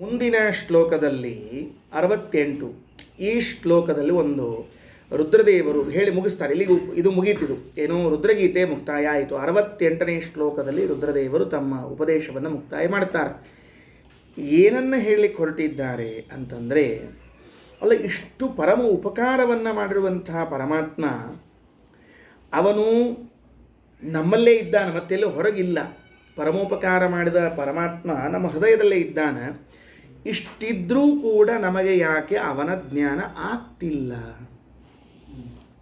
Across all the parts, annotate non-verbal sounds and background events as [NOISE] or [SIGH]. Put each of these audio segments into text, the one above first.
ಮುಂದಿನ ಶ್ಲೋಕದಲ್ಲಿ ಅರವತ್ತೆಂಟು. ಈ ಶ್ಲೋಕದಲ್ಲಿ ಒಂದು ರುದ್ರದೇವರು ಹೇಳಿ ಮುಗಿಸ್ತಾರೆ. ಇಲ್ಲಿಗೂ ಇದು ಮುಗೀತಿದು. ಏನು ರುದ್ರಗೀತೆ ಮುಕ್ತಾಯ ಆಯಿತು. ಅರವತ್ತೆಂಟನೇ ಶ್ಲೋಕದಲ್ಲಿ ರುದ್ರದೇವರು ತಮ್ಮ ಉಪದೇಶವನ್ನು ಮುಕ್ತಾಯ ಮಾಡ್ತಾರೆ. ಏನನ್ನು ಹೇಳಲಿಕ್ಕೆ ಹೊರಟಿದ್ದಾರೆ ಅಂತಂದರೆ, ಅಲ್ಲ, ಇಷ್ಟು ಪರಮ ಉಪಕಾರವನ್ನು ಮಾಡಿರುವಂತಹ ಪರಮಾತ್ಮ, ಅವನು ನಮ್ಮಲ್ಲೇ ಇದ್ದಾನೆ, ಮತ್ತೆಲ್ಲೂ ಹೊರಗಿಲ್ಲ. ಪರಮೋಪಕಾರ ಮಾಡಿದ ಪರಮಾತ್ಮ ನಮ್ಮ ಹೃದಯದಲ್ಲೇ ಇದ್ದಾನೆ. ಇಷ್ಟಿದ್ರೂ ಕೂಡ ನಮಗೆ ಯಾಕೆ ಅವನ ಜ್ಞಾನ ಆಗ್ತಿಲ್ಲ?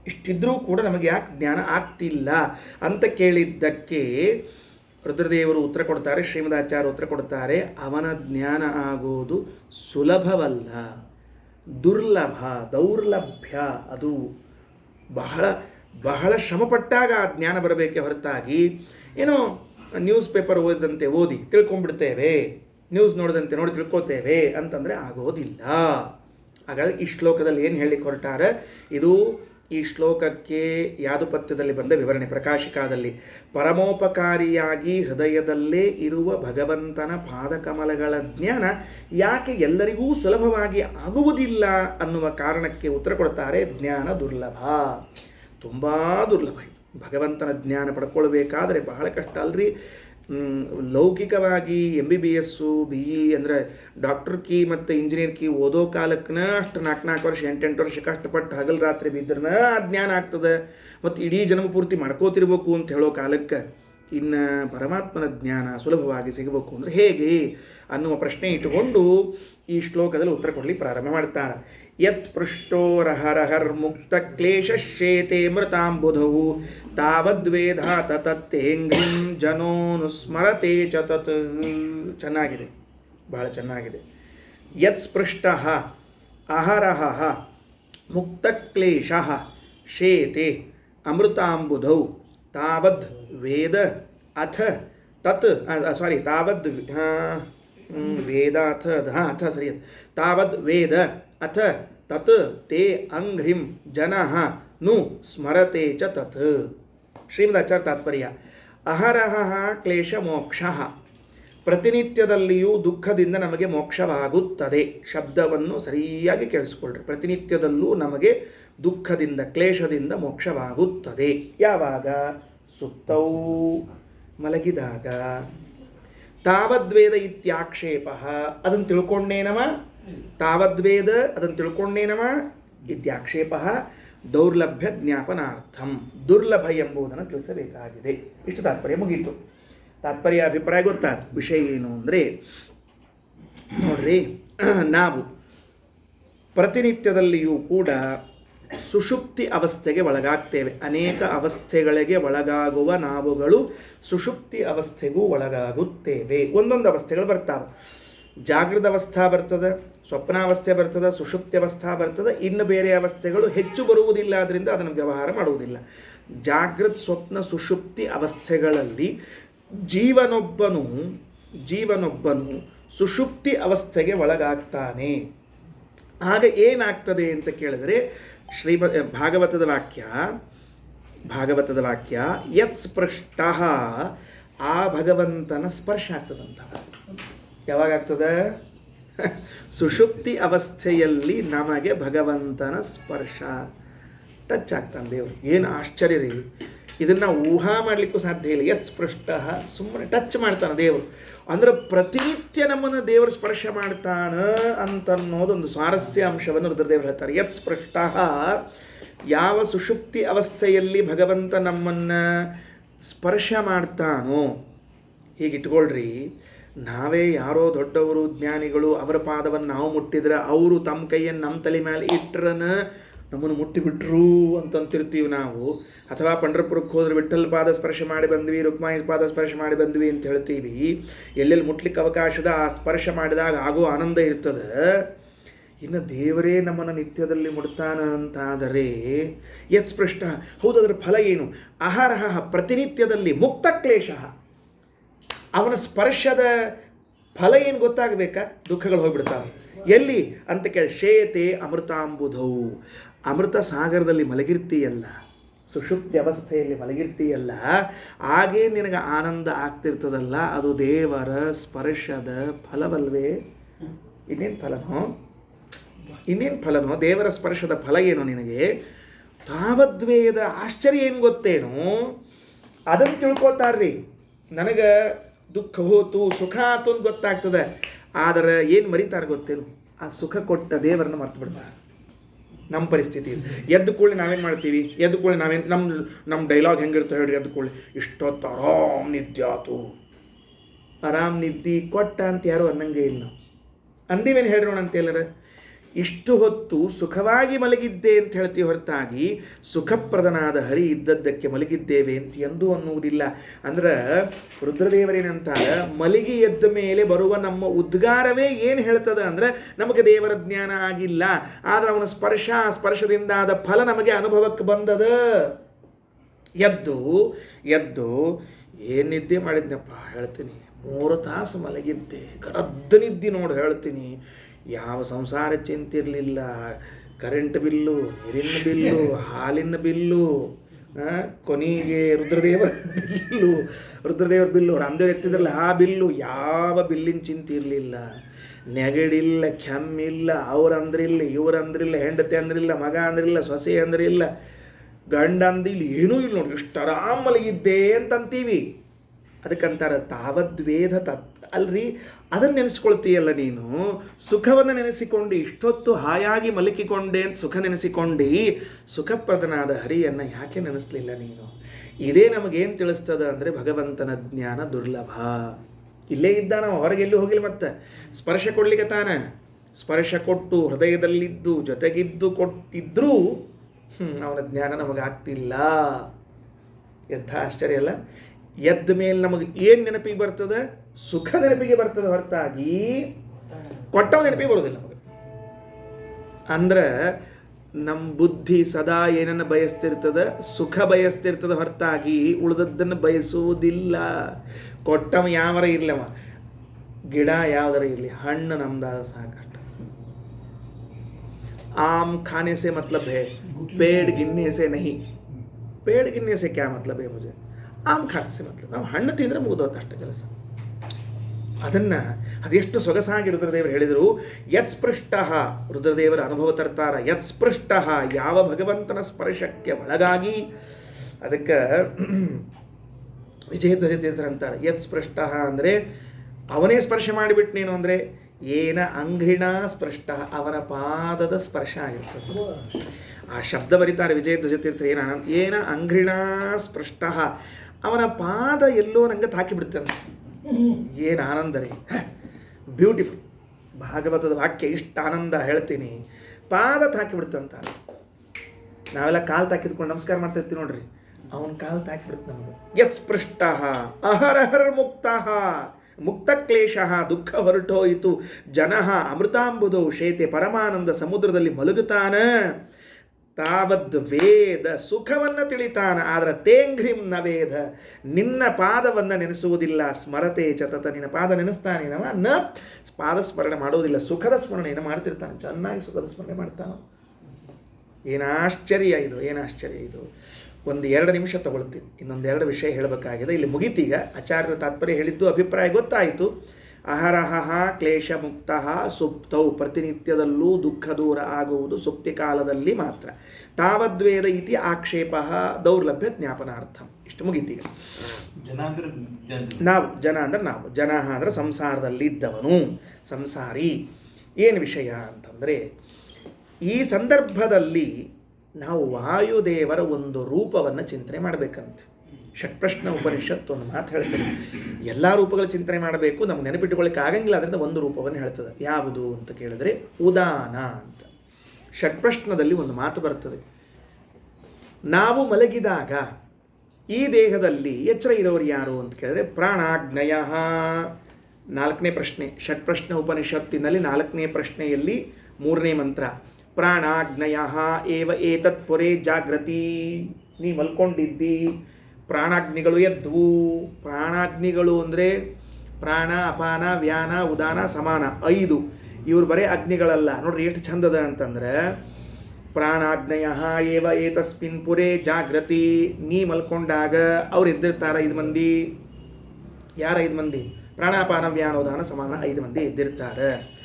ಇಷ್ಟಿದ್ರೂ ಕೂಡ ನಮಗೆ ಯಾಕೆ ಜ್ಞಾನ ಆಗ್ತಿಲ್ಲ ಅಂತ ಕೇಳಿದ್ದಕ್ಕೆ ರುದ್ರದೇವರು ಉತ್ತರ ಕೊಡ್ತಾರೆ ಶ್ರೀಮದಾಚಾರ್ಯ ಉತ್ತರ ಕೊಡ್ತಾರೆ, ಅವನ ಜ್ಞಾನ ಆಗೋದು ಸುಲಭವಲ್ಲ. ದುರ್ಲಭ, ದೌರ್ಲಭ್ಯ, ಅದು ಬಹಳ ಬಹಳ ಶ್ರಮಪಟ್ಟಾಗ ಆ ಜ್ಞಾನ ಬರಬೇಕೆ ಹೊರತಾಗಿ. ಏನೋ ನ್ಯೂಸ್ ಪೇಪರ್ ಓದಿದಂತೆ ಓದಿ ತಿಳ್ಕೊಂಡ್ಬಿಡ್ತೇವೆ. ನ್ಯೂಸ್ ನೋಡಿದಂತೆ ನೋಡಿ ತಿಳ್ಕೊತೇವೆ ಅಂತಂದರೆ ಆಗೋದಿಲ್ಲ. ಹಾಗಾದ್ರೆ ಈ ಶ್ಲೋಕದಲ್ಲಿ ಏನು ಹೇಳಿ ಹೊರಟಾರೆ ಇದು ಈ ಶ್ಲೋಕಕ್ಕೆ ಯಾದುಪತ್ಯದಲ್ಲಿ ಬಂದ ವಿವರಣೆ ಪ್ರಕಾಶಿಕಾದಲ್ಲಿ. ಪರಮೋಪಕಾರಿಯಾಗಿ ಹೃದಯದಲ್ಲೇ ಇರುವ ಭಗವಂತನ ಪಾದಕಮಲಗಳ ಜ್ಞಾನ ಯಾಕೆ ಎಲ್ಲರಿಗೂ ಸುಲಭವಾಗಿ ಆಗುವುದಿಲ್ಲ ಅನ್ನುವ ಕಾರಣಕ್ಕೆ ಉತ್ತರ ಕೊಡ್ತಾರೆ ಜ್ಞಾನ ದುರ್ಲಭ. ತುಂಬ ದುರ್ಲಭ ಭಗವಂತನ ಜ್ಞಾನ ಪಡ್ಕೊಳ್ಬೇಕಾದರೆ ಬಹಳ ಕಷ್ಟ ಅಲ್ರಿ. ಲೌಕಿಕವಾಗಿ M B B S B E ಅಂದರೆ ಡಾಕ್ಟರ್ ಕಿ ಮತ್ತು ಇಂಜಿನಿಯರ್ ಕಿ ಓದೋ ಕಾಲಕ್ಕನ ಅಷ್ಟು ನಾಲ್ಕು ನಾಲ್ಕು ವರ್ಷ ಎಂಟೆಂಟು ವರ್ಷ ಕಷ್ಟಪಟ್ಟು ಹಗಲು ರಾತ್ರಿ ಬಿದ್ರನ ಆ ಜ್ಞಾನ ಆಗ್ತದೆ. ಮತ್ತು ಇಡೀ ಜನ್ಮ ಪೂರ್ತಿ ಮಾಡ್ಕೋತಿರ್ಬೇಕು ಅಂತ ಹೇಳೋ ಕಾಲಕ್ಕೆ ಇನ್ನು ಪರಮಾತ್ಮನ ಜ್ಞಾನ ಸುಲಭವಾಗಿ ಸಿಗಬೇಕು ಅಂದರೆ ಹೇಗೆ ಅನ್ನುವ ಪ್ರಶ್ನೆ ಇಟ್ಟುಕೊಂಡು ಈ ಶ್ಲೋಕದಲ್ಲಿ ಉತ್ತರ ಕೊಡಲಿ ಪ್ರಾರಂಭ ಮಾಡ್ತಾರೆ. ಯತ್ ಸ್ಪೃಷ್ಟೋ ರಹರಹರ್ ಮುಕ್ತ ಕ್ಲೇಶ ಶೇತೆ ಮೃತಾಂಬುಧವು ತಾವದ್ವೇಧಾತ ತತ್ತೇಂಗ್ರಿಂ ಜನೋನುಸ್ಮರತೆ ಚ ತತ್ ಚೆನ್ನಾಗಿದೆ ಬಹಳ ಚೆನ್ನಾಗಿದೆ. ಯತ್ ಸ್ಪೃಷ್ಟ ಅಹರಹ ಮುಕ್ತಕ್ಲೇಶ ಶೇತೆ ಅಮೃತಾಂಬುಧೌ ತಾವದ್ ವೇದ ಅಥ ತತ್ ಸಾರಿ ತಾವದ್ ಆ, ಹ್ಮ್, ವೇದ ಅಥ ಹಾಂ ಅಥ ಸರಿ ತಾವದ್ ವೇದ ಅಥ ತತ್ ತೇ ಅಂಘ್ರಿಂ ಜನಃ ನು ಸ್ಮರತೆ ಚ ತತ್। ಶ್ರೀಮದಾಚಾರ್ಯ ತಾತ್ಪರ್ಯ. ಅಹರಹ ಕ್ಲೇಶ ಮೋಕ್ಷ. ಪ್ರತಿನಿತ್ಯದಲ್ಲಿಯೂ ದುಃಖದಿಂದ ನಮಗೆ ಮೋಕ್ಷವಾಗುತ್ತದೆ ಶಬ್ದವನ್ನು ಸರಿಯಾಗಿ ಕೇಳಿಸ್ಕೊಳ್ರಿ. ಪ್ರತಿನಿತ್ಯದಲ್ಲೂ ನಮಗೆ ದುಃಖದಿಂದ, ಕ್ಲೇಶದಿಂದ ಮೋಕ್ಷವಾಗುತ್ತದೆ. ಯಾವಾಗ? ಸುತ್ತವು ಮಲಗಿದಾಗ. ತಾವದ್ವೇದ ಇತ್ಯಾಕ್ಷೇಪ. ಅದನ್ನು ತಿಳ್ಕೊಂಡೇನವ ತಾವದ್ವೇದ ಅದನ್ನು ತಿಳ್ಕೊಂಡೇನವ ಇತ್ಯಾಕ್ಷೇಪ. ದೌರ್ಲಭ್ಯ ಜ್ಞಾಪನಾರ್ಥಂ. ದುರ್ಲಭ ಎಂಬುದನ್ನು ತಿಳಿಸಬೇಕಾಗಿದೆ. ಇಷ್ಟು ತಾತ್ಪರ್ಯ ಮುಗೀತು. ತಾತ್ಪರ್ಯ ಅಭಿಪ್ರಾಯ ಗೊತ್ತಾಯ್ತು ವಿಷಯ ಏನು ಅಂದರೆ, ನೋಡ್ರಿ, ನಾವು ಪ್ರತಿನಿತ್ಯದಲ್ಲಿಯೂ ಕೂಡ ಸುಷುಪ್ತಿ ಅವಸ್ಥೆಗೆ ಒಳಗಾಗ್ತೇವೆ. ಅನೇಕ ಅವಸ್ಥೆಗಳಿಗೆ ಒಳಗಾಗುವ ನಾವುಗಳು ಸುಷುಪ್ತಿ ಅವಸ್ಥೆಗೂ ಒಳಗಾಗುತ್ತೇವೆ. ಒಂದೊಂದು ಅವಸ್ಥೆಗಳು ಬರ್ತಾವೆ. ಜಾಗೃತ ಅವಸ್ಥಾ ಬರ್ತದೆ, ಸ್ವಪ್ನಾವಸ್ಥೆ ಬರ್ತದೆ ಸುಷುಪ್ತಿ ಅವಸ್ಥಾ ಬರ್ತದೆ, ಇನ್ನು ಬೇರೆ ಅವಸ್ಥೆಗಳು ಹೆಚ್ಚು ಬರುವುದಿಲ್ಲ ಆದ್ದರಿಂದ ಅದನ್ನು ವ್ಯವಹಾರ ಮಾಡುವುದಿಲ್ಲ. ಜಾಗೃತ, ಸ್ವಪ್ನ, ಸುಷುಪ್ತಿ ಅವಸ್ಥೆಗಳಲ್ಲಿ ಜೀವನೊಬ್ಬನು ಜೀವನೊಬ್ಬನು ಸುಷುಪ್ತಿ ಅವಸ್ಥೆಗೆ ಒಳಗಾಗ್ತಾನೆ. ಆಗ ಏನಾಗ್ತದೆ ಅಂತ ಕೇಳಿದರೆ, ಶ್ರೀಮ ಭಾಗವತದ ವಾಕ್ಯ ಭಾಗವತದ ವಾಕ್ಯ ಯತ್ ಸ್ಪೃಷ್ಟ ಆ ಭಗವಂತನ ಸ್ಪರ್ಶ ಆಗ್ತದಂತ ಯಾವಾಗ ಆಗ್ತದೆ ಸುಷುಪ್ತಿ ಅವಸ್ಥೆಯಲ್ಲಿ ನಮಗೆ ಭಗವಂತನ ಸ್ಪರ್ಶ ಟಚ್ ಆಗ್ತಾನೆ ದೇವರು. ಏನು ಆಶ್ಚರ್ಯ ರೀ. ಇದನ್ನು ಊಹಾ ಮಾಡಲಿಕ್ಕೂ ಸಾಧ್ಯ ಇಲ್ಲ. ಯತ್ ಸ್ಪೃಷ್ಟ ಸುಮ್ಮನೆ ಟಚ್ ಮಾಡ್ತಾನೆ ದೇವರು. ಅಂದ್ರೆ ಪ್ರತಿನಿತ್ಯ ನಮ್ಮನ್ನು ದೇವರು ಸ್ಪರ್ಶ ಮಾಡ್ತಾನ ಅಂತ ಅನ್ನೋದೊಂದು ಸ್ವಾರಸ್ಯ ಅಂಶವನ್ನು ರುದ್ರದೇವರು ಹೇಳ್ತಾರೆ. ಯತ್ ಸ್ಪೃಷ್ಟ ಯಾವ ಸುಷುಪ್ತಿ ಅವಸ್ಥೆಯಲ್ಲಿ ಭಗವಂತ ನಮ್ಮನ್ನು ಸ್ಪರ್ಶ ಮಾಡ್ತಾನೋ, ಹೀಗಿಟ್ಕೊಳ್ರಿ. ನಾವೇ ಯಾರೋ ದೊಡ್ಡವರು, ಜ್ಞಾನಿಗಳು, ಅವರ ಪಾದವನ್ನು ನಾವು ಮುಟ್ಟಿದ್ರೆ ಅವರು ತಮ್ಮ ಕೈಯನ್ನು ನಮ್ಮ ತಲೆ ಮೇಲೆ ಇಟ್ರನ ನಮ್ಮನ್ನು ಮುಟ್ಟಿಬಿಟ್ರು ಅಂತಂತಿರ್ತೀವಿ ನಾವು. ಅಥವಾ ಪಂಡ್ರಪುರಕ್ಕೆ ಹೋದ್ರೆ ವಿಠಲ್ ಪಾದ ಸ್ಪರ್ಶ ಮಾಡಿ ಬಂದ್ವಿ, ರುಕ್ಮಾಯಿ ಪಾದ ಸ್ಪರ್ಶ ಮಾಡಿ ಬಂದ್ವಿ ಅಂತ ಹೇಳ್ತೀವಿ. ಎಲ್ಲೆಲ್ಲಿ ಮುಟ್ಲಿಕ್ಕೆ ಅವಕಾಶದ ಆ ಸ್ಪರ್ಶ ಮಾಡಿದಾಗ ಆಗೋ ಆನಂದ ಇರ್ತದೆ. ಇನ್ನು ದೇವರೇ ನಮ್ಮನ್ನು ನಿತ್ಯದಲ್ಲಿ ಮುಡ್ತಾನ ಅಂತಾದರೆ ಹೌದು, ಅದರ ಫಲ ಏನು? ಆಹಾರಹ ಪ್ರತಿನಿತ್ಯದಲ್ಲಿ ಮುಕ್ತ ಕ್ಲೇಶ ಅವನ ಸ್ಪರ್ಶದ ಫಲ ಏನು ಗೊತ್ತಾಗಬೇಕಾ? ದುಃಖಗಳು ಹೋಗ್ಬಿಡ್ತಾವೆ. ಎಲ್ಲಿ? ಅಂತ ಕೇಳಿ ಶೇತೆ ಅಮೃತಾಂಬುಧವು ಅಮೃತ ಸಾಗರದಲ್ಲಿ ಮಲಗಿರ್ತೀಯಲ್ಲ, ಸುಷುಪ್ತಿ ಅವಸ್ಥೆಯಲ್ಲಿ ಮಲಗಿರ್ತೀಯಲ್ಲ ಆಗೇ ನಿನಗೆ ಆನಂದ ಆಗ್ತಿರ್ತದಲ್ಲ, ಅದು ದೇವರ ಸ್ಪರ್ಶದ ಫಲವಲ್ವೇ? ಇನ್ನೇನು ಫಲನೋ? ಇನ್ನೇನು ಫಲನೋ? ದೇವರ ಸ್ಪರ್ಶದ ಫಲ ಏನು ನಿನಗೆ? ತಾವದ್ವೇಯದ ಆಶ್ಚರ್ಯ ಏನು ಗೊತ್ತೇನು? ಅದನ್ನು ತಿಳ್ಕೊತಾರ್ರಿ ನನಗೆ ದುಃಖ ಹೋತು, ಸುಖ ಆತು ಅಂತ ಗೊತ್ತಾಗ್ತದೆ. ಆದರೆ ಏನು ಮರಿತಾರೆ ಗೊತ್ತೇನು? ಆ ಸುಖ ಕೊಟ್ಟ ದೇವರನ್ನು ಮರ್ತು ಬಿಡ್ತಾರೆ. ನಮ್ಮ ಪರಿಸ್ಥಿತಿ ಇದು. ಎದ್ದ ಕೂಡಲೇ ನಾವೇನು ಮಾಡ್ತೀವಿ? ಎದ್ದ ಕೂಡಲೇ ನಾವೇನು ನಮ್ಮ ನಮ್ಮ ಡೈಲಾಗ್ ಹೆಂಗಿರುತ್ತೆ ಹೇಳ್ರಿ, ಎದ್ದ ಕೂಡಲೇ. ಇಷ್ಟೊತ್ತು ಆರಾಮ್ ನಿದ್ದೆ ಆತು. ಆರಾಮ್ ನಿದ್ದೆ ಕೊಟ್ಟ ಅಂತ ಯಾರು ಅನ್ನಂಗೆ ಇಲ್ಲ. ಅಂದಿವೇನು ಹೇಳ್ರೋಣ ಅಂತ ಎಲ್ಲರ ಇಷ್ಟು ಹೊತ್ತು ಸುಖವಾಗಿ ಮಲಗಿದ್ದೆ ಅಂತ ಹೇಳ್ತೀವಿ ಹೊರತಾಗಿ ಸುಖಪ್ರದನಾದ ಹರಿ ಇದ್ದದ್ದಕ್ಕೆ ಮಲಗಿದ್ದೇವೆ ಅಂತ ಎಂದೂ ಅನ್ನುವುದಿಲ್ಲ. ಅಂದ್ರೆ ರುದ್ರದೇವರೇನಂತಾರ, ಮಲಗಿ ಎದ್ದ ಮೇಲೆ ಬರುವ ನಮ್ಮ ಉದ್ಗಾರವೇ ಏನು ಹೇಳ್ತದ ಅಂದ್ರೆ ನಮಗೆ ದೇವರ ಜ್ಞಾನ ಆಗಿಲ್ಲ. ಆದ್ರೆ ಅವನ ಸ್ಪರ್ಶ ಸ್ಪರ್ಶದಿಂದಾದ ಫಲ ನಮಗೆ ಅನುಭವಕ್ಕೆ ಬಂದದ. ಎದ್ದು ಎದ್ದು, ಏನು ನಿದ್ದೆ ಮಾಡಿದ್ನಪ್ಪ ಹೇಳ್ತೀನಿ. ಮೂರು ತಾಸು ಮಲಗಿದ್ದೆ. ಗಡದ್ದ ನಿದ್ದೆ ನೋಡಿ ಹೇಳ್ತೀನಿ. ಯಾವ ಸಂಸಾರ ಚಿಂತೆ ಇರಲಿಲ್ಲ ಕರೆಂಟ್ ಬಿಲ್ಲು ನೀರಿನ ಬಿಲ್ಲು, ಹಾಲಿನ ಬಿಲ್ಲು ಕೊನೆಗೆ ರುದ್ರದೇವರ ಬಿಲ್ಲು ರುದ್ರದೇವರ ಬಿಲ್ಲು, ರಾಮದೇವ್ರು ಎತ್ತಿದ್ರಲ್ಲ ಆ ಬಿಲ್ಲು ಯಾವ ಬಿಲ್ಲಿನ ಚಿಂತೆ ಇರಲಿಲ್ಲ. ನೆಗಡಿಲ್ಲ, ಕೆಮ್ಮಿಲ್ಲ ಅವ್ರಂದ್ರಿಲ್ಲ ಇವ್ರಂದ್ರಿಲ್ಲ ಹೆಂಡತಿ ಅಂದ್ರಿಲ್ಲ, ಮಗ ಅಂದ್ರಿಲ್ಲ, ಸೊಸೆ ಅಂದ್ರಿಲ್ಲ, ಗಂಡ ಅಂದಿಲ್ಲ ಏನೂ ಇಲ್ಲ ನೋಡಿ. ಇಷ್ಟು ಆರಾಮ್ ಮಲಗಿದ್ದೆ ಅಂತಂತೀವಿ. ಅದಕ್ಕಂತಾರೆ ತಾವದ್ವೇದ ತತ್. ಅಲ್ರಿ? ಅದನ್ನು ನೆನೆಸ್ಕೊಳ್ತೀಯಲ್ಲ ನೀನು? ಸುಖವನ್ನು ನೆನೆಸಿಕೊಂಡು ಇಷ್ಟೊತ್ತು ಹಾಯಾಗಿ ಮಲಕಿಕೊಂಡೆ ಅಂತ ಸುಖ ನೆನೆಸಿಕೊಂಡು, ಸುಖಪ್ರದನಾದ ಹರಿಯನ್ನು ಯಾಕೆ ನೆನೆಸ್ಲಿಲ್ಲ ನೀನು? ಇದೇ ನಮಗೇನು ತಿಳಿಸ್ತದ ಅಂದರೆ ಭಗವಂತನ ಜ್ಞಾನ ದುರ್ಲಭ. ಇಲ್ಲೇ ಇದ್ದ ನಾವು ಹೊರಗೆಲ್ಲೂ ಹೋಗಿಲ್ಲ ಮತ್ತೆ. ಸ್ಪರ್ಶ ಕೊಡ್ಲಿಕ್ಕೆ ತಾನೆ? ಸ್ಪರ್ಶ ಕೊಟ್ಟು ಹೃದಯದಲ್ಲಿದ್ದು, ಜೊತೆಗಿದ್ದು ಕೊಟ್ಟಿದ್ದರೂ ಅವನ ಜ್ಞಾನ ನಮಗಾಗ್ತಿಲ್ಲ. ಎಂಥ ಆಶ್ಚರ್ಯ ಅಲ್ಲ? ಎದ್ದ ಮೇಲೆ ನಮಗೆ ಏನು ನೆನಪಿಗೆ ಬರ್ತದೆ? ಸುಖ ನೆನಪಿಗೆ ಬರ್ತದೆ ಹೊರತಾಗಿ ಕೊಟ್ಟವ ನೆನಪಿಗೆ ಬರೋದಿಲ್ಲ ನಮಗೆ. ಅಂದ್ರೆ ನಮ್ಮ ಬುದ್ಧಿ ಸದಾ ಏನನ್ನು ಬಯಸ್ತಿರ್ತದ ಸುಖ ಬಯಸ್ತಿರ್ತದ ಹೊರತಾಗಿ ಉಳಿದದ್ದನ್ನು ಬಯಸುವುದಿಲ್ಲ. ಕೊಟ್ಟವ ಯಾವರ ಇರ್ಲವ ಗಿಡ ಯಾವ್ದಾರ ಇರಲಿ? ಹಣ್ಣು ನಮ್ದಾದ ಸಾಕಷ್ಟು. ಆಮ್ ಖಾನೆಸೆ ಮತ್ಲಬ್ ಹೇ ಪೇಡ್ ಗಿನ್ನೆಸೆ ನಹಿ. ಪೇಡ್ ಗಿನ್ನೆಸೆ ಕ್ಯಾ ಮತ್ಲಬ್ ಹೇ ಮುಜೆ? ಆಮ್ ಖಾನೆಸೆ ಮತ್ಲಬ್ ನಾವು ಹಣ್ಣು ತಿಂದ್ರೆ ಮುಗಿದೋತು ಅಷ್ಟೇ ಕೆಲಸ. ಅದನ್ನು ಅದೆಷ್ಟು ಸೊಗಸಾಗಿ ರುದ್ರದೇವರು ಹೇಳಿದರು? ಯತ್ಸ್ಪೃಷ್ಟ, ರುದ್ರದೇವರ ಅನುಭವ ತರ್ತಾರ. ಯತ್ಸ್ಪೃಷ್ಟ, ಯಾವ ಭಗವಂತನ ಸ್ಪರ್ಶಕ್ಕೆ ಒಳಗಾಗಿ? ಅದಕ್ಕೆ [CLEARS THROAT] ವಿಜಯಧ್ವಜ ತೀರ್ಥರು ಅಂತಾರೆ. ಯತ್ಸ್ಪೃಷ್ಟ ಅಂದರೆ, ಅವನೇ ಸ್ಪರ್ಶ ಮಾಡಿಬಿಟ್ನೇನು ಅಂದರೆ, ಏನ ಅಂಘ್ರಿಣ ಸ್ಪೃಷ್ಟ ಅವನ ಪಾದದ ಸ್ಪರ್ಶ ಆಗಿರ್ತದೆ. ಆ ಶಬ್ದ ಬರೀತಾರೆ ವಿಜಯಧ್ವಜ ತೀರ್ಥರು ಏನ ಏನ ಅಂಘ್ರಿಣ ಸ್ಪೃಷ್ಟ ಅವನ ಪಾದ ಎಲ್ಲೋ ನಂಗೆ ತಾಕಿ ಬಿಡ್ತಾನೆ ಏನು ಆನಂದ ರೀ? ಬ್ಯೂಟಿಫುಲ್ ಭಾಗವತದ ವಾಕ್ಯ ಇಷ್ಟು ಆನಂದ ಹೇಳ್ತೀನಿ. ಪಾದ ತಾಕಿಬಿಡ್ತಂತ ನಾವೆಲ್ಲ ಕಾಲು ತಾಕಿದ್ಕೊಂಡು ನಮಸ್ಕಾರ ಮಾಡ್ತಾ ಇರ್ತೀವಿ ನೋಡ್ರಿ. ಅವನ ಕಾಲು ತಾಕಿ ಬಿಡುತ್ತೆ ನಮಗೆ. ಯತ್ ಸ್ಪೃಷ್ಟ ಅಹರಹರ ಮುಕ್ತ. ಮುಕ್ತ ಕ್ಲೇಶ, ದುಃಖ ಹೊರಟೋಯಿತು. ಜನ ಅಮೃತಾಂಬುದೋ ಶೇತೆ ಪರಮಾನಂದ ಸಮುದ್ರದಲ್ಲಿ ಮಲಗುತ್ತಾನ. ತಾವದ್ ವೇದ ಸುಖವನ್ನು ತಿಳಿತಾನ, ಆದರೆ ತೇಂಘ್ರಿಂ ನ ವೇದ, ನಿನ್ನ ಪಾದವನ್ನು ನೆನೆಸುವುದಿಲ್ಲ, ಸ್ಮರತೆ ಚತತ ನಿನ್ನ ಪಾದ ನೆನೆಸ್ತಾನೆ ನವ ನ ಪಾದ ಸ್ಮರಣೆ ಮಾಡುವುದಿಲ್ಲ, ಸುಖದ ಸ್ಮರಣೆಯನ್ನು ಮಾಡ್ತಿರ್ತಾನೆ? ಚೆನ್ನಾಗಿ ಸುಖದ ಸ್ಮರಣೆ ಮಾಡ್ತಾನೆ. ಏನಾಶ್ಚರ್ಯ ಇದು ಏನಾಶ್ಚರ್ಯ ಇದು. ಒಂದು ಎರಡು ನಿಮಿಷ ತಗೊಳ್ತೀನಿ, ಇನ್ನೊಂದು ಎರಡು ವಿಷಯ ಹೇಳಬೇಕಾಗಿದೆ. ಇಲ್ಲಿ ಮುಗಿತೀಗ. ಆಚಾರ್ಯರ ತಾತ್ಪರ್ಯ ಹೇಳಿದ್ದು, ಅಭಿಪ್ರಾಯ ಗೊತ್ತಾಯಿತು. ಅಹರಹ ಕ್ಲೇಶ ಮುಕ್ತ ಸುಪ್ತೌ ಪ್ರತಿನಿತ್ಯದಲ್ಲೂ ದುಃಖ ದೂರ ಆಗುವುದು ಸುಪ್ತಿ ಕಾಲದಲ್ಲಿ ಮಾತ್ರ. ತಾವದ್ವೇದ ಇತಿ ಆಕ್ಷೇಪ ದೌರ್ಲಭ್ಯ ಜ್ಞಾಪನಾರ್ಥ. ಇಷ್ಟು ಮುಗೀತೀಗ. ನಾವು ಜನ ಅಂದ್ರೆ ನಾವು. ಜನ ಅಂದ್ರೆ ಸಂಸಾರದಲ್ಲಿ ಇದ್ದವನು. ಸಂಸಾರಿ. ಏನು ವಿಷಯ ಅಂತಂದರೆ ಈ ಸಂದರ್ಭದಲ್ಲಿ ನಾವು ವಾಯುದೇವರ ಒಂದು ರೂಪವನ್ನು ಚಿಂತನೆ ಮಾಡಬೇಕಂತ. ಷಟ್ಪ್ರಶ್ನ ಉಪನಿಷತ್ತು ಒಂದು ಮಾತು ಹೇಳ್ತದೆ ಎಲ್ಲ ರೂಪಗಳ ಚಿಂತನೆ ಮಾಡಬೇಕು, ನಮ್ಗೆ ನೆನಪಿಟ್ಟುಕೊಳ್ಳಿಕ್ಕೆ ಆಗಂಗಿಲ್ಲ ಅದರಿಂದ ಒಂದು ರೂಪವನ್ನು ಹೇಳ್ತದೆ. ಯಾವುದು ಅಂತ ಕೇಳಿದ್ರೆ ಉದಾನ ಅಂತ. ಷಟ್ಪ್ರಶ್ನದಲ್ಲಿ ಒಂದು ಮಾತು ಬರ್ತದೆ. ನಾವು ಮಲಗಿದಾಗ ಈ ದೇಹದಲ್ಲಿ ಎಚ್ಚರ ಇರೋರು ಯಾರು ಅಂತ ಕೇಳಿದ್ರೆ ಪ್ರಾಣಾಗ್ನಯ. ನಾಲ್ಕನೇ ಪ್ರಶ್ನೆ, ಷಟ್ಪ್ರಶ್ನ ಉಪನಿಷತ್ತಿನಲ್ಲಿ ನಾಲ್ಕನೇ ಪ್ರಶ್ನೆಯಲ್ಲಿ ಮೂರನೇ ಮಂತ್ರ, ಪ್ರಾಣಾಗ್ನಯ ಏವ ಏತತ್ ಪೊರೆ ಜಾಗೃತಿ ನೀ ಮಲ್ಕೊಂಡಿದ್ದಿ ಪ್ರಾಣಾಗ್ನಿಗಳು ಎದ್ವು ಪ್ರಾಣಾಗ್ನಿಗಳು ಅಂದರೆ ಪ್ರಾಣ, ಅಪಾನ, ವ್ಯಾನ, ಉದಾನ, ಸಮಾನ, ಐದು. ಇವ್ರು ಬರೀ ಅಗ್ನಿಗಳಲ್ಲ. ನೋಡ್ರಿ ಎಷ್ಟು ಚಂದದ ಅಂತಂದ್ರೆ, ಪ್ರಾಣಾಗ್ನಯ ಏವ ಏತಸ್ಮಿನ್ ಪುರೇ ಜಾಗೃತಿ ನೀ ಮಲ್ಕೊಂಡಾಗ ಅವ್ರು ಎದ್ದಿರ್ತಾರ ಐದು ಮಂದಿ. ಯಾರ ಐದು ಮಂದಿ? ಪ್ರಾಣಾಪಾನ ವ್ಯಾನೋದಾನ ಸಮಾನ ಐದು ಮಂದಿ ಎದ್ದಿರ್ತಾರೆ.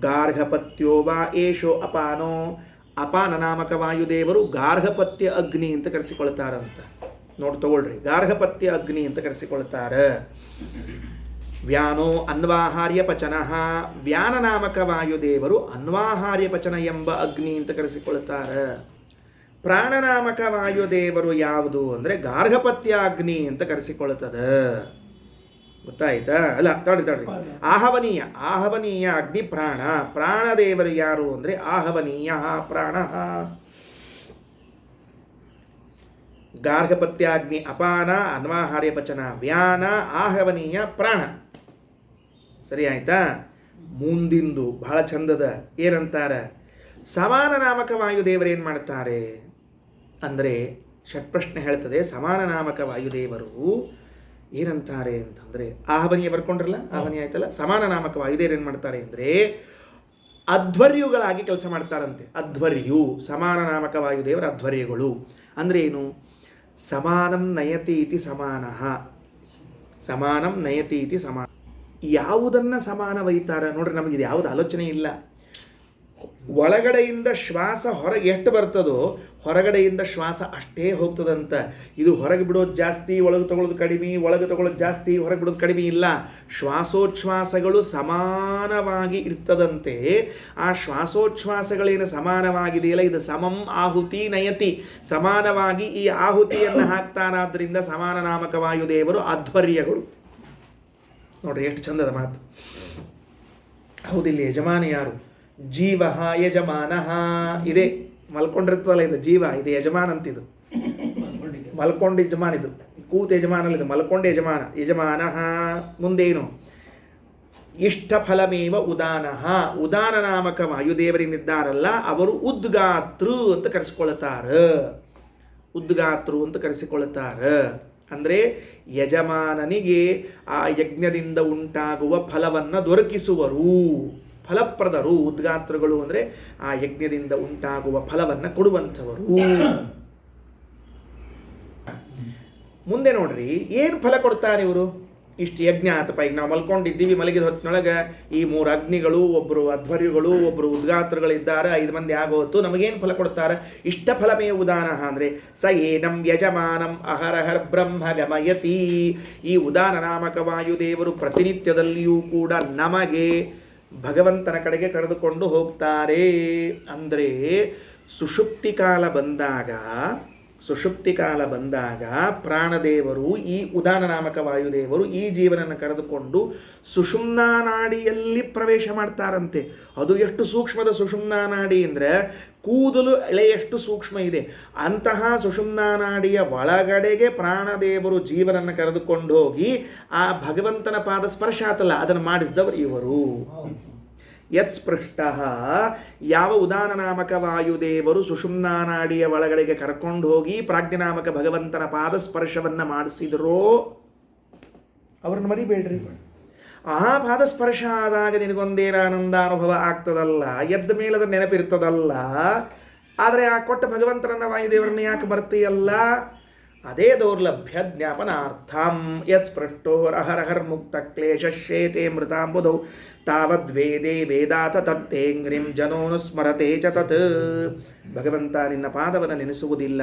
ಗಾರ್ಘಪತ್ಯೋ ವಾ ಏಷೋ ಅಪಾನೋ. ಅಪಾನ ನಾಮಕ ವಾಯುದೇವರು ಗಾರ್ಹಪತ್ಯ ಅಗ್ನಿ ಅಂತ ಕರೆಸಿಕೊಳ್ತಾರಂತ. ನೋಡಿ ತಗೊಳ್ರಿ. ಗಾರ್ಹಪತ್ಯ ಅಗ್ನಿ ಅಂತ ಕರೆಸಿಕೊಳ್ತಾರೆ. ವ್ಯಾನೋ ಅನ್ವಾಹಾರ್ಯ ಪಚನಃ. ವ್ಯಾನ ನಾಮಕ ವಾಯುದೇವರು ಅನ್ವಾಹಾರ್ಯ ಪಚನ ಎಂಬ ಅಗ್ನಿ ಅಂತ ಕರೆಸಿಕೊಳ್ತಾರೆ. ಪ್ರಾಣನಾಮಕ ವಾಯುದೇವರು ಯಾವುದು ಅಂದರೆ ಗಾರ್ಹಪತ್ಯಾಗ್ನಿ ಅಂತ ಕರೆಸಿಕೊಳ್ಳುತ್ತದೆ ಗೊತ್ತಾಯ್ತಾ? ಅಲ್ಲ ತಡ್ರಿ ತಡ್ರಿ ಆಹವನೀಯ ಆಹವನೀಯ ಅಗ್ನಿ ಪ್ರಾಣ ಪ್ರಾಣದೇವರು ಯಾರು ಅಂದರೆ ಆಹವನೀಯ, ಪ್ರಾಣ. ಗಾರ್ಹಪತ್ಯಾಗ್ನಿ ಅಪಾನ ಅನ್ವಾಹಾರ್ಯ ಪಚನ ವ್ಯಾನ, ಆಹವನೀಯ ಪ್ರಾಣ. ಸರಿ ಆಯ್ತಾ? ಮುಂದಿಂದು ಬಹಳ ಚಂದದ ಏನಂತಾರ? ಸಮಾನ ನಾಮಕ ವಾಯುದೇವರು ಏನು ಮಾಡ್ತಾರೆ? ಅಂದರೆ ಷಟ್ಪ್ರಶ್ನೆ ಹೇಳ್ತದೆ, ಸಮಾನ ನಾಮಕ ವಾಯುದೇವರು ಏನಂತಾರೆ ಅಂತಂದರೆ, ಆಹವನಿಯ ಬರ್ಕೊಂಡ್ರಲ್ಲ ಆಹವನಿ ಆಯ್ತಲ್ಲ? ಸಮಾನ ನಾಮಕ ವಾಯುದೇವರು ಏನು ಮಾಡ್ತಾರೆ ಅಂದರೆ, ಅಧ್ವರ್ಯುಗಳಾಗಿ ಕೆಲಸ ಮಾಡ್ತಾರಂತೆ. ಅಧ್ವರ್ಯು, ಸಮಾನ ನಾಮಕ ವಾಯುದೇವರ ಅಧ್ವರ್ಯಗಳು. ಅಂದರೆ ಏನು? ಸಮಾನಂ ನಯತಿ ಇತಿ ಸಮಾನ. ಸಮಾನಂ ನಯತಿ ಇತಿ ಸಮಾನ. ಯಾವುದನ್ನು ಸಮಾನ ಒಯ್ತಾರ ನೋಡ್ರಿ ನಮಗಿದು ಯಾವುದು ಆಲೋಚನೆ ಇಲ್ಲ. ಒಳಗಡೆಯಿಂದ ಶ್ವಾಸ ಹೊರಗೆ ಎಷ್ಟು ಬರ್ತದೋ ಹೊರಗಡೆಯಿಂದ ಶ್ವಾಸ ಅಷ್ಟೇ ಹೋಗ್ತದಂತ. ಇದು ಹೊರಗೆ ಬಿಡೋದು ಜಾಸ್ತಿ, ಒಳಗೆ ತಗೊಳ್ಳೋದು ಕಡಿಮೆ, ಒಳಗೆ ತಗೊಳ್ಳೋದು ಜಾಸ್ತಿ, ಹೊರಗೆ ಬಿಡೋದು ಕಡಿಮೆ ಇಲ್ಲ. ಶ್ವಾಸೋಚ್ಛ್ವಾಸಗಳು ಸಮಾನವಾಗಿ ಇರ್ತದಂತೆ. ಆ ಶ್ವಾಸೋಚ್ಛ್ವಾಸಗಳೇನು ಸಮಾನವಾಗಿದೆಯಲ್ಲ? ಇದು ಸಮಂ ಆಹುತಿ ನಯತಿ. ಸಮಾನವಾಗಿ ಈ ಆಹುತಿಯನ್ನು ಹಾಕ್ತಾನಾದ್ರಿಂದ ಸಮಾನ ನಾಮಕ ವಾಯುದೇವರು ಅಧ್ವರ್ಯಗಳು. ನೋಡ್ರಿ ಎಷ್ಟು ಚಂದದ ಮಾತು. ಹೌದಿಲ್ಲಿ ಯಜಮಾನ ಯಾರು ಜೀವ ಯಜಮಾನ. ಇದೆ. ಮಲ್ಕೊಂಡಿರ್ತವಲ್ಲ ಇದು ಜೀವ, ಇದು ಯಜಮಾನ ಅಂತಿದು. ಮಲ್ಕೊಂಡು ಯಜಮಾನ ಇದು. ಕೂತ ಯಜಮಾನ ಇದು. ಮಲ್ಕೊಂಡು ಯಜಮಾನ. ಯಜಮಾನ. ಮುಂದೇನು? ಇಷ್ಟ ಫಲಮೇವ ಉದಾನಃ. ಉದಾನ ನಾಮಕ ವಾಯುದೇವರಿನಿದ್ದಾರಲ್ಲ ಅವರು ಉದ್ಗಾತೃ ಅಂತ ಕರೆಸಿಕೊಳ್ತಾರ ಉದ್ಗಾತೃ ಅಂತ ಕರೆಸಿಕೊಳ್ಳುತ್ತಾರೆ. ಅಂದರೆ ಯಜಮಾನನಿಗೆ ಆ ಯಜ್ಞದಿಂದ ಉಂಟಾಗುವ ಫಲವನ್ನು ದೊರಕಿಸುವರು. ಫಲಪ್ರದರು ಉದ್ಗಾತ್ರಗಳು ಅಂದರೆ ಆ ಯಜ್ಞದಿಂದ ಉಂಟಾಗುವ ಫಲವನ್ನು ಕೊಡುವಂಥವರು. ಮುಂದೆ ನೋಡ್ರಿ, ಏನು ಫಲ ಕೊಡ್ತಾರೆ ಇವರು? ಇಷ್ಟು ಯಜ್ಞ ಆತಪ್ಪ ಈಗ ನಾವು ಮಲ್ಕೊಂಡಿದ್ದೀವಿ ಮಲಗಿದ ಹೊತ್ತಿನೊಳಗೆ. ಈ ಮೂರು ಅಗ್ನಿಗಳು ಒಬ್ಬರು ಅಧ್ವರ್ಯುಗಳು ಒಬ್ಬರು ಉದ್ಗಾತ್ರಗಳಿದ್ದಾರೆ, ಐದು ಮಂದಿ ಆಗೋತ್ತು ನಮಗೇನು ಫಲ ಕೊಡ್ತಾರೆ? ಇಷ್ಟ ಫಲಮೇ ಉದಾನ ಅಂದರೆ, ಸ ಏನಂ ಯಜಮಾನಂ ಅಹರಹರ್ ಬ್ರಹ್ಮ ಗಮಯತಿ. ಈ ಉದಾನ ನಾಮಕ ವಾಯುದೇವರು ಪ್ರತಿನಿತ್ಯದಲ್ಲಿಯೂ ಕೂಡ ನಮಗೆ ಭಗವಂತನ ಕಡೆಗೆ ಕರೆದುಕೊಂಡು ಹೋಗ್ತಾರೆ. ಅಂದರೆ ಸುಷುಪ್ತಿ ಕಾಲ ಬಂದಾಗ ಸುಷುಪ್ತಿ ಕಾಲ ಬಂದಾಗ ಪ್ರಾಣದೇವರು ಈ ಉದಾನ ನಾಮಕ ವಾಯುದೇವರು ಈ ಜೀವನನ್ನು ಕರೆದುಕೊಂಡು ಸುಷುಮ್ನಾ ನಾಡಿಯಲ್ಲಿ ಪ್ರವೇಶ ಮಾಡ್ತಾರಂತೆ. ಅದು ಎಷ್ಟು ಸೂಕ್ಷ್ಮದ ಸುಷುಮ್ನಾ ನಾಡಿ ಅಂದರೆ ಕೂದಲು ಎಳೆಯಷ್ಟು ಸೂಕ್ಷ್ಮ ಇದೆ. ಅಂತಹ ಸುಷುಮ್ನಾ ನಾಡಿಯ ಒಳಗಡೆಗೆ ಪ್ರಾಣದೇವರು ಜೀವನನ್ನು ಕರೆದುಕೊಂಡು ಹೋಗಿ ಆ ಭಗವಂತನ ಪಾದ ಸ್ಪರ್ಶ ಆತಲ್ಲ, ಅದನ್ನು ಮಾಡಿಸಿದವರು ಇವರು. ಯತ್ ಸ್ಪೃಷ್ಟ. ಯಾವ ಉದಾನ ನಾಮಕ ವಾಯುದೇವರು ಸುಷುಮ್ನಾನಾಡಿಯ ಒಳಗಡೆಗೆ ಕರ್ಕೊಂಡು ಹೋಗಿ ಪ್ರಾಜ್ಞನಾಮಕ ಭಗವಂತನ ಪಾದ ಸ್ಪರ್ಶವನ್ನು ಮಾಡಿಸಿದರೋ? ಅವ್ರನ್ನ ಮರಿಬೇಡ್ರಿ. ಆ ಪಾದಸ್ಪರ್ಶ ಆದಾಗ ನಿನಗೊಂದೇನು ಆನಂದ ಅನುಭವ ಆಗ್ತದಲ್ಲ ಎದ್ದ ಮೇಲದ ನೆನಪಿರ್ತದಲ್ಲ. ಆದರೆ ಆ ಕೊಟ್ಟ ಭಗವಂತನನ್ನ ವಾಯುದೇವರನ್ನ ಯಾಕೆ ಬರ್ತೀಯಲ್ಲ ಅದೇ ದೌರ್ಲಭ್ಯ ಜ್ಞಾಪನಾರ್ಥಂ. ಯತ್ ಸ್ಪೃಷ್ಟೋ ಮುಕ್ತ ಕ್ಲೇಶ ಶೇತೆ ಮೃತಾಂಬುಧೌ ತಾವದ್ವೇದೇ ವೇದಾತ ತತ್ತೇಂಗ್ರಿಂ ಜನೋನು ಸ್ಮರತೆ ಚ ತತ್. ಭಗವಂತ ನಿನ್ನ ಪಾದವನ್ನು ನೆನೆಸುವುದಿಲ್ಲ.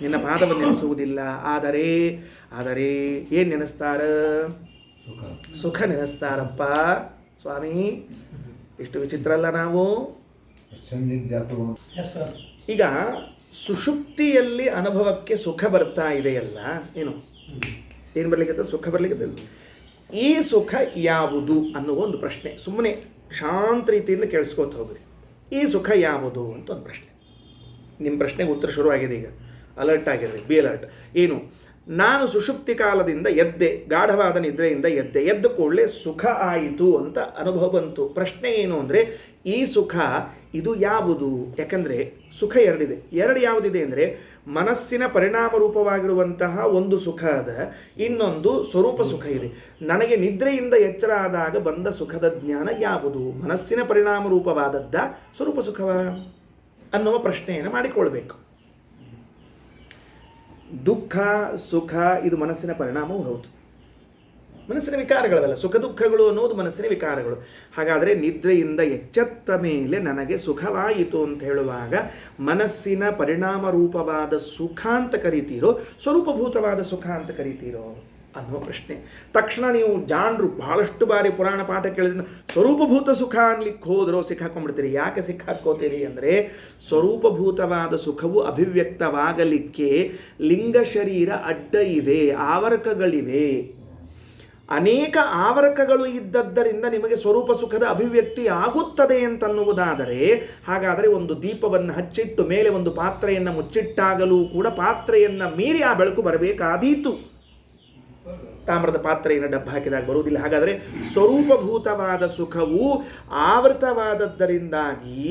ನಿನ್ನ ಪಾದವನ್ನು ನೆನೆಸುವುದಿಲ್ಲ. ಆದರೆ ಆದರೆ ಏನು ನೆನೆಸ್ತಾರ? ಸುಖ. ನೆನೆಸ್ತಾರಪ್ಪ. ಸ್ವಾಮಿ ಇಷ್ಟು ವಿಚಿತ್ರ ಅಲ್ಲ ನಾವು? ಎಸ್ ಸರ್ ಈಗ ಸುಷುಪ್ತಿಯಲ್ಲಿ ಅನುಭವಕ್ಕೆ ಸುಖ ಬರ್ತಾ ಇದೆಯಲ್ಲ ಏನು? ಏನು ಬರ್ಲಿಕ್ಕೆ ಸುಖ ಬರ್ಲಿಕ್ಕೆ ಈ ಸುಖ ಯಾವುದು ಅನ್ನುವ ಒಂದು ಪ್ರಶ್ನೆ. ಸುಮ್ಮನೆ ಶಾಂತ ರೀತಿಯಿಂದ ಕೇಳಿಸ್ಕೊತ ಹೋಗ್ರಿ. ಈ ಸುಖ ಯಾವುದು ಅಂತ ಒಂದು ಪ್ರಶ್ನೆ. ನಿಮ್ಮ ಪ್ರಶ್ನೆಗೆ ಉತ್ತರ ಶುರುವಾಗಿದೆ ಈಗ. ಅಲರ್ಟ್ ಆಗಿದೆ ಬಿ ಅಲರ್ಟ್ ಏನು? ನಾನು ಸುಷುಪ್ತಿ ಕಾಲದಿಂದ ಎದ್ದೆ, ಗಾಢವಾದ ನಿದ್ರೆಯಿಂದ ಎದ್ದೆ, ಎದ್ದ ಕೂಡಲೇ ಸುಖ ಆಯಿತು ಅಂತ ಅನುಭವ ಬಂತು. ಪ್ರಶ್ನೆ ಏನು ಅಂದರೆ, ಈ ಸುಖ ಇದು ಯಾವುದು? ಯಾಕಂದರೆ ಸುಖ ಎರಡಿದೆ. ಎರಡು ಯಾವುದಿದೆ ಅಂದರೆ, ಮನಸ್ಸಿನ ಪರಿಣಾಮ ರೂಪವಾಗಿರುವಂತಹ ಒಂದು ಸುಖ ಅದ, ಇನ್ನೊಂದು ಸ್ವರೂಪ ಸುಖ ಇದೆ. ನನಗೆ ನಿದ್ರೆಯಿಂದ ಎಚ್ಚರ ಆದಾಗ ಬಂದ ಸುಖದ ಜ್ಞಾನ ಯಾವುದು? ಮನಸ್ಸಿನ ಪರಿಣಾಮ ರೂಪವಾದದ್ದ ಸ್ವರೂಪ ಸುಖವ ಅನ್ನುವ ಪ್ರಶ್ನೆಯನ್ನು ಮಾಡಿಕೊಳ್ಬೇಕು. ದುಃಖ, ಸುಖ, ಇದು ಮನಸ್ಸಿನ ಪರಿಣಾಮವೂ ಹೌದು. ಮನಸ್ಸಿನ ವಿಕಾರಗಳಲ್ಲ, ಸುಖ, ದುಃಖಗಳು ಅನ್ನೋದು ಮನಸ್ಸಿನ ವಿಕಾರಗಳು. ಹಾಗಾದರೆ ನಿದ್ರೆಯಿಂದ ಎಚ್ಚೆತ್ತ ಮೇಲೆ ನನಗೆ ಸುಖವಾಯಿತು ಅಂತ ಹೇಳುವಾಗ ಮನಸ್ಸಿನ ಪರಿಣಾಮ ರೂಪವಾದ ಸುಖ ಅಂತ ಕರಿತೀರೋ, ಸ್ವರೂಪಭೂತವಾದ ಸುಖ ಅಂತ ಕರಿತೀರೋ ಅನ್ನುವ ಪ್ರಶ್ನೆ. ತಕ್ಷಣ ನೀವು ಜಾಣರು ಬಹಳಷ್ಟು ಬಾರಿ ಪುರಾಣ ಪಾಠ ಕೇಳಿದ್ರೆ ಸ್ವರೂಪಭೂತ ಸುಖ ಅನ್ಲಿಕ್ಕೆ ಹೋದರೂ ಸಿಕ್ಕಾಕೊಂಡ್ಬಿಡ್ತೀರಿ ಯಾಕೆ ಸಿಕ್ಕಾಕೋತೀರಿ ಅಂದರೆ ಸ್ವರೂಪಭೂತವಾದ ಸುಖವು ಅಭಿವ್ಯಕ್ತವಾಗಲಿಕ್ಕೆ ಲಿಂಗ ಶರೀರ ಅಡ್ಡ ಇದೆ, ಆವರಕಗಳಿವೆ. ಅನೇಕ ಆವರಕಗಳು ಇದ್ದದ್ದರಿಂದ ನಿಮಗೆ ಸ್ವರೂಪ ಸುಖದ ಅಭಿವ್ಯಕ್ತಿ ಆಗುತ್ತದೆ ಅಂತನ್ನುವುದಾದರೆ, ಹಾಗಾದರೆ ಒಂದು ದೀಪವನ್ನು ಹಚ್ಚಿಟ್ಟು ಮೇಲೆ ಒಂದು ಪಾತ್ರೆಯನ್ನು ಮುಚ್ಚಿಟ್ಟಾಗಲೂ ಕೂಡ ಪಾತ್ರೆಯನ್ನು ಮೀರಿ ಆ ಬೆಳಕು ಬರಬೇಕಾದೀತು. ತಾಮ್ರದ ಪಾತ್ರೆಯನ್ನು ಡಬ್ಬ ಹಾಕಿದಾಗ ಬರುವುದಿಲ್ಲ. ಹಾಗಾದರೆ ಸ್ವರೂಪಭೂತವಾದ ಸುಖವು ಆವೃತವಾದದ್ದರಿಂದಾಗಿ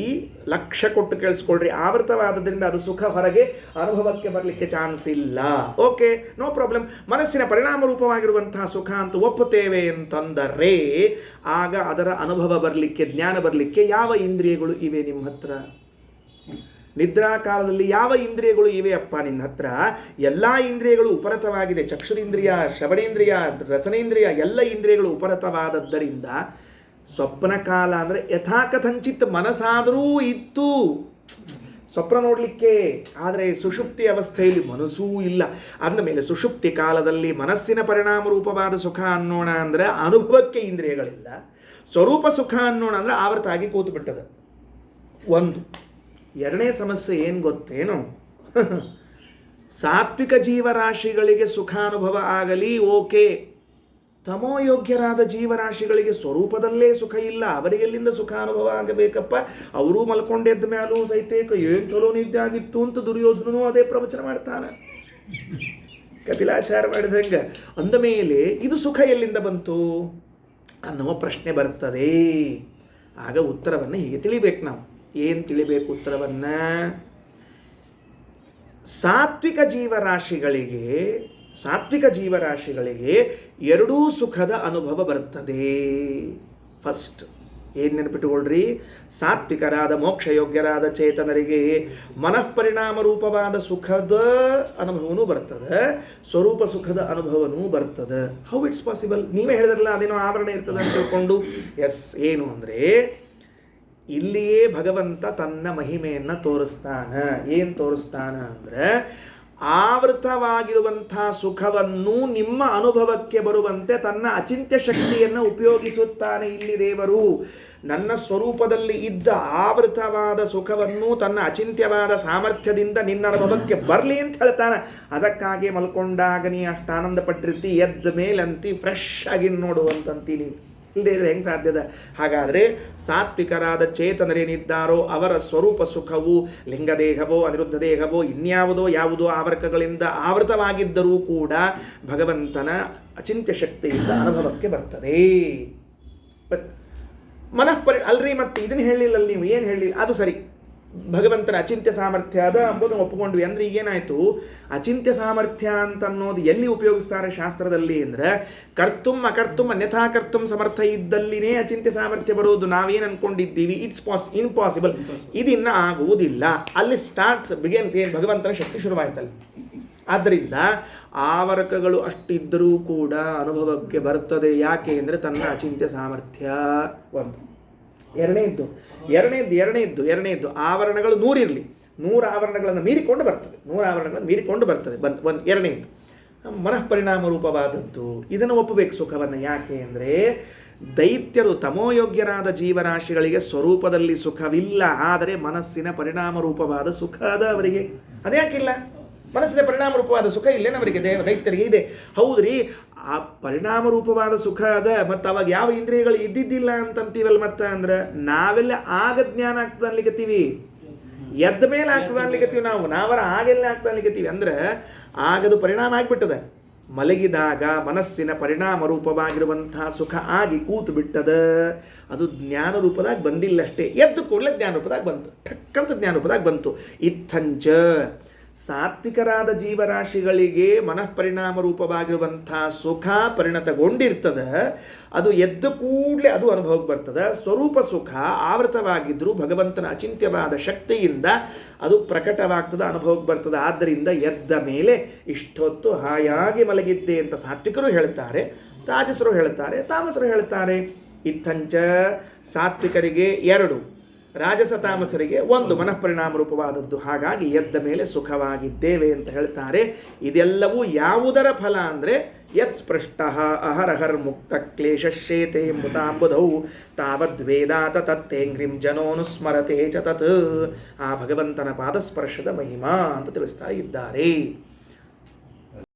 ಲಕ್ಷ ಕೊಟ್ಟು ಕೇಳಿಸ್ಕೊಳ್ರಿ. ಆವೃತವಾದದ್ರಿಂದ ಅದು ಸುಖ ಹೊರಗೆ ಅನುಭವಕ್ಕೆ ಬರಲಿಕ್ಕೆ ಚಾನ್ಸ್ ಇಲ್ಲ. Okay, no problem. ಮನಸ್ಸಿನ ಪರಿಣಾಮ ರೂಪವಾಗಿರುವಂತಹ ಸುಖ ಅಂತ ಒಪ್ಪುತ್ತೇವೆ ಅಂತಂದರೆ ಆಗ ಅದರ ಅನುಭವ ಬರಲಿಕ್ಕೆ, ಜ್ಞಾನ ಬರಲಿಕ್ಕೆ ಯಾವ ಇಂದ್ರಿಯಗಳು ಇವೆ ನಿಮ್ಮ ಹತ್ರ? ನಿದ್ರಾ ಕಾಲದಲ್ಲಿ ಯಾವ ಇಂದ್ರಿಯಗಳು ಇವೆ ಅಪ್ಪ ನಿನ್ನ ಹತ್ರ? ಎಲ್ಲ ಇಂದ್ರಿಯಗಳು ಉಪರತವಾಗಿದೆ. ಚಕ್ಷುರೇಂದ್ರಿಯ, ಶ್ರವಣೇಂದ್ರಿಯ, ರಸನೇಂದ್ರಿಯ ಎಲ್ಲ ಇಂದ್ರಿಯಗಳು ಉಪರತವಾದದ್ದರಿಂದ ಸ್ವಪ್ನ ಕಾಲ ಅಂದರೆ ಯಥಾಕಥಂಚಿತ್ ಮನಸ್ಸಾದರೂ ಇತ್ತು. ಸ್ವಪ್ನ ನೋಡಲಿಕ್ಕೆ ಆದರೆ ಸುಷುಪ್ತಿ ಅವಸ್ಥೆಯಲ್ಲಿ ಮನಸ್ಸೂ ಇಲ್ಲ. ಅಂದಮೇಲೆ ಸುಷುಪ್ತಿ ಕಾಲದಲ್ಲಿ ಮನಸ್ಸಿನ ಪರಿಣಾಮ ರೂಪವಾದ ಸುಖ ಅನ್ನೋಣ ಅಂದರೆ ಅನುಭವಕ್ಕೆ ಇಂದ್ರಿಯಗಳಿಲ್ಲ. ಸ್ವರೂಪ ಸುಖ ಅನ್ನೋಣ ಅಂದರೆ ಆವೃತ ಆಗಿ ಕೂತು ಬಿಟ್ಟದ ಒಂದು. ಎರಡನೇ ಸಮಸ್ಯೆ ಏನು ಗೊತ್ತೇನು? ಸಾತ್ವಿಕ ಜೀವರಾಶಿಗಳಿಗೆ ಸುಖಾನುಭವ ಆಗಲಿ, ಓಕೆ. ತಮೋಯೋಗ್ಯರಾದ ಜೀವರಾಶಿಗಳಿಗೆ ಸ್ವರೂಪದಲ್ಲೇ ಸುಖ ಇಲ್ಲ. ಅವರಿಗೆಲ್ಲಿಂದ ಸುಖಾನುಭವ ಆಗಬೇಕಪ್ಪ? ಅವರೂ ಮಲ್ಕೊಂಡೆದ್ದ ಮ್ಯಾಲೂ ಸಹಿತೇಕ ಏನು ಚಲೋ ನಿದ್ದೆ ಆಗಿತ್ತು ಅಂತ ದುರ್ಯೋಧನೂ ಅದೇ ಪ್ರವಚನ ಮಾಡ್ತಾನೆ. ಕಪಿಲಾಚಾರ ಮಾಡಿದಂಗೆ. ಅಂದ ಮೇಲೆ, ಇದು ಸುಖ ಎಲ್ಲಿಂದ ಬಂತು? ಅನ್ನುವ ಪ್ರಶ್ನೆ ಬರ್ತದೆ. ಆಗ ಉತ್ತರವನ್ನು ಹೀಗೆ ತಿಳಿಬೇಕು ನಾವು. ಏನು ತಿಳಿಬೇಕು ಉತ್ತರವನ್ನು? ಸಾತ್ವಿಕ ಜೀವರಾಶಿಗಳಿಗೆ ಸಾತ್ವಿಕ ಜೀವರಾಶಿಗಳಿಗೆ ಎರಡೂ ಸುಖದ ಅನುಭವ ಬರ್ತದೆ ಫಸ್ಟ್ ಏನು ನೆನಪಿಟ್ಟುಕೊಳ್ಳ್ರಿ ಸಾತ್ವಿಕರಾದ, ಮೋಕ್ಷಯೋಗ್ಯರಾದ, ಚೇತನರಿಗೆ ಮನಃಪರಿಣಾಮ ರೂಪವಾದ ಸುಖದ ಅನುಭವನೂ ಬರ್ತದೆ. ಸ್ವರೂಪ ಸುಖದ ಅನುಭವನೂ ಬರ್ತದೆ. ಹೌ ಇಟ್ಸ್ ಪಾಸಿಬಲ್ ನೀವೇ ಹೇಳಿದ್ರಲ್ಲ, ಅದೇನೋ ಆವರಣ ಇರ್ತದೆ ಅಂತ ತಿಳ್ಕೊಂಡು. ಎಸ್ ಏನು ಅಂದರೆ ಇಲ್ಲಿಯೇ ಭಗವಂತ ತನ್ನ ಮಹಿಮೆಯನ್ನು ತೋರಿಸ್ತಾನ. ಏನು ತೋರಿಸ್ತಾನ ಅಂದರೆ ಆವೃತವಾಗಿರುವಂಥ ಸುಖವನ್ನು ನಿಮ್ಮ ಅನುಭವಕ್ಕೆ ಬರುವಂತೆ ತನ್ನ ಅಚಿಂತ್ಯ ಶಕ್ತಿಯನ್ನು ಉಪಯೋಗಿಸುತ್ತಾನೆ ಇಲ್ಲಿ ದೇವರು. ನನ್ನ ಸ್ವರೂಪದಲ್ಲಿ ಇದ್ದ ಆವೃತವಾದ ಸುಖವನ್ನು ತನ್ನ ಅಚಿಂತ್ಯವಾದ ಸಾಮರ್ಥ್ಯದಿಂದ ನಿನ್ನ ಅನುಭವಕ್ಕೆ ಬರಲಿ ಅಂತ ಹೇಳ್ತಾನೆ. ಅದಕ್ಕಾಗಿ ಮಲ್ಕೊಂಡಾಗ ನೀ ಅಷ್ಟು ಆನಂದ ಪಟ್ಟಿರ್ತಿ, ಎದ್ದ ಮೇಲಂತಿ ಫ್ರೆಶ್ ಆಗಿ ನೋಡುವಂತಂತೀನಿ ಇದ್ರೆ ಹೆಂಗೆ ಸಾಧ್ಯದ ಹಾಗಾದರೆ ಸಾತ್ವಿಕರಾದ ಚೇತನರೇನಿದ್ದಾರೋ ಅವರ ಸ್ವರೂಪ ಸುಖವು, ಲಿಂಗದೇಹವೋ, ಅನಿರುದ್ಧ ದೇಹವೋ, ಇನ್ಯಾವುದೋ ಯಾವುದೋ ಆವರ್ಕಗಳಿಂದ ಆವೃತವಾಗಿದ್ದರೂ ಕೂಡ ಭಗವಂತನ ಅಚಿಂತ್ಯ ಶಕ್ತಿಯಿಂದ ಅನುಭವಕ್ಕೆ ಬರ್ತದೆ. ಬಟ್ ಮನಃಪರಿ ಅಲ್ರಿ ಮತ್ತೆ ಇದನ್ನು ಹೇಳಿಲ್ಲ ನೀವು, ಏನು ಹೇಳಿಲ್ಲ ಅದು ಸರಿ. ಭಗವಂತನ ಅಚಿಂತ್ಯ ಸಾಮರ್ಥ್ಯ ಅದ ಅಂಬುದು ಒಪ್ಪಿಕೊಂಡ್ವಿ ಅಂದ್ರೆ ಈಗೇನಾಯಿತು? ಅಚಿಂತ್ಯ ಸಾಮರ್ಥ್ಯ ಅಂತ ಅನ್ನೋದು ಎಲ್ಲಿ ಉಪಯೋಗಿಸ್ತಾರೆ ಶಾಸ್ತ್ರದಲ್ಲಿ ಅಂದರೆ ಕರ್ತುಂ ಅಕರ್ತುಂ ಅನ್ಯಥಾ ಕರ್ತುಂ ಸಮರ್ಥ ಇದ್ದಲ್ಲಿನೇ ಅಚಿಂತ್ಯ ಸಾಮರ್ಥ್ಯ ಬರೋದು ನಾವೇನು ಅನ್ಕೊಂಡಿದ್ದೀವಿ? ಇಟ್ಸ್ ಪಾಸ್ ಇಂಪಾಸಿಬಲ್ ಇದಿನ್ನ ಆಗುವುದಿಲ್ಲ. ಅಲ್ಲಿ ಸ್ಟಾರ್ಟ್ಸ್ ಬಿಗೇನ್ಸ್ ಏನು? ಭಗವಂತನ ಶಕ್ತಿ ಶುರುವಾಯ್ತಲ್ಲಿ. ಆದ್ದರಿಂದ ಆವರಕಗಳು ಅಷ್ಟಿದ್ದರೂ ಕೂಡ ಅನುಭವಕ್ಕೆ ಬರ್ತದೆ. ಯಾಕೆ ಅಂದರೆ ತನ್ನ ಅಚಿಂತ್ಯ ಸಾಮರ್ಥ್ಯ ಒಂದು. ಎರಡನೇದ್ದು ಎರಡನೇದ್ದು ಎರಡನೇದ್ದು ಎರಡನೇದ್ದು ಆವರಣಗಳು ನೂರಿರಲಿ. ನೂರು ಆವರಣಗಳನ್ನು ಮೀರಿಕೊಂಡು ಬರ್ತದೆ. ನೂರು ಆವರಣಗಳನ್ನು ಮೀರಿಕೊಂಡು ಬರ್ತದೆ. ಬಂದು, ಒಂದು, ಎರಡನೇದ್ದು. ಮನಃಪರಿಣಾಮ ರೂಪವಾದದ್ದು. ಇದನ್ನು ಒಪ್ಪಬೇಕು ಸುಖವನ್ನು ಯಾಕೆ ಅಂದರೆ ದೈತ್ಯರು ತಮೋಯೋಗ್ಯರಾದ ಜೀವರಾಶಿಗಳಿಗೆ ಸ್ವರೂಪದಲ್ಲಿ ಸುಖವಿಲ್ಲ, ಆದರೆ ಮನಸ್ಸಿನ ಪರಿಣಾಮ ರೂಪವಾದ ಸುಖ ಅದ ಅವರಿಗೆ. ಅದ್ಯಾಕಿಲ್ಲ? ಮನಸ್ಸಿನ ಪರಿಣಾಮ ರೂಪವಾದ ಸುಖ ಇಲ್ಲೇನು ಅವರಿಗೆ ದೇವ ದೈತ್ಯರಿಗೆ ಇದೆ. ಹೌದ್ರಿ? ಆ ಪರಿಣಾಮ ರೂಪವಾದ ಸುಖ ಅದ, ಮತ್ತು ಅವಾಗ ಯಾವ ಇಂದ್ರಿಯಗಳು ಇದ್ದಿದ್ದಿಲ್ಲ ಅಂತಂತೀವಲ್ಲ ಮತ್ತೆ ಅಂದ್ರೆ ನಾವೆಲ್ಲ ಆಗ ಜ್ಞಾನ ಆಗ್ತದೆ ಅನ್ಲಿಕತ್ತೀವಿ. ಎದ್ದ ಮೇಲೆ ಆಗ್ತದೆ ಅನ್ಲಿಕತ್ತೀವಿ ನಾವು, ನಾವರ ಆಗೆಲ್ಲ ಆಗ್ತದೆ ಅನ್ಲಿಕತ್ತೀವಿ. ಅಂದ್ರೆ ಆಗದು ಪರಿಣಾಮ ಆಗಿಬಿಟ್ಟದೆ. ಮಲಗಿದಾಗ ಮನಸ್ಸಿನ ಪರಿಣಾಮ ರೂಪವಾಗಿರುವಂತಹ ಸುಖ ಆಗಿ ಕೂತು ಬಿಟ್ಟದ. ಅದು ಜ್ಞಾನ ರೂಪದಾಗ ಬಂದಿಲ್ಲ ಅಷ್ಟೇ. ಎದ್ದು ಕೂಡಲೇ ಜ್ಞಾನ ರೂಪದಾಗ ಬಂತು. ಠಕ್ಕಂತ ಜ್ಞಾನ ರೂಪದಾಗ ಬಂತು. ಇತ್ತಂಚ. ಸಾತ್ವಿಕರಾದ ಜೀವರಾಶಿಗಳಿಗೆ ಮನಃಪರಿಣಾಮ ರೂಪವಾಗಿರುವಂಥ ಸುಖ ಪರಿಣತಗೊಂಡಿರ್ತದೆ. ಅದು ಎದ್ದ ಕೂಡಲೇ ಅದು ಅನುಭವಕ್ಕೆ ಬರ್ತದೆ. ಸ್ವರೂಪ ಸುಖ, ಆವೃತವಾಗಿದ್ದರೂ ಭಗವಂತನ ಅಚಿಂತ್ಯವಾದ ಶಕ್ತಿಯಿಂದ ಅದು ಪ್ರಕಟವಾಗ್ತದೆ, ಅನುಭವಕ್ಕೆ ಬರ್ತದೆ. ಆದ್ದರಿಂದ ಎದ್ದ ಮೇಲೆ ಇಷ್ಟೊತ್ತು ಹಾಯಾಗಿ ಮಲಗಿದ್ದೆ ಅಂತ ಸಾತ್ವಿಕರು ಹೇಳ್ತಾರೆ, ರಾಜಸರು ಹೇಳ್ತಾರೆ, ತಾಮಸರು ಹೇಳ್ತಾರೆ. ಇತ್ತಂಚ ಸಾತ್ವಿಕರಿಗೆ ಎರಡು. ರಾಜಸ ತಾಮಸರಿಗೆ ಒಂದು ಮನಃಪರಿಣಾಮ ರೂಪವಾದದ್ದು. ಹಾಗಾಗಿ ಎದ್ದ ಮೇಲೆ ಸುಖವಾಗಿದ್ದೇವೆ ಅಂತ ಹೇಳ್ತಾರೆ. ಇದೆಲ್ಲವೂ ಯಾವುದರ ಫಲ ಅಂದರೆ ಯತ್ ಸ್ಪೃಷ್ಟ ಅಹರಹರ್ ಮುಕ್ತ ಕ್ಲೇಶೇತೆ ಮೃತಾಂಬುಧೌ ತಾವದ್ವೇದಾತ ತತ್ತೇಂಗ್ರಿಂ ಜನೋನುಸ್ಮರತೆ ಚ ತತ್. ಆ ಭಗವಂತನ ಪಾದಸ್ಪರ್ಶದ ಮಹಿಮಾ ಅಂತ ತಿಳಿಸ್ತಾ ಇದ್ದಾರೆ.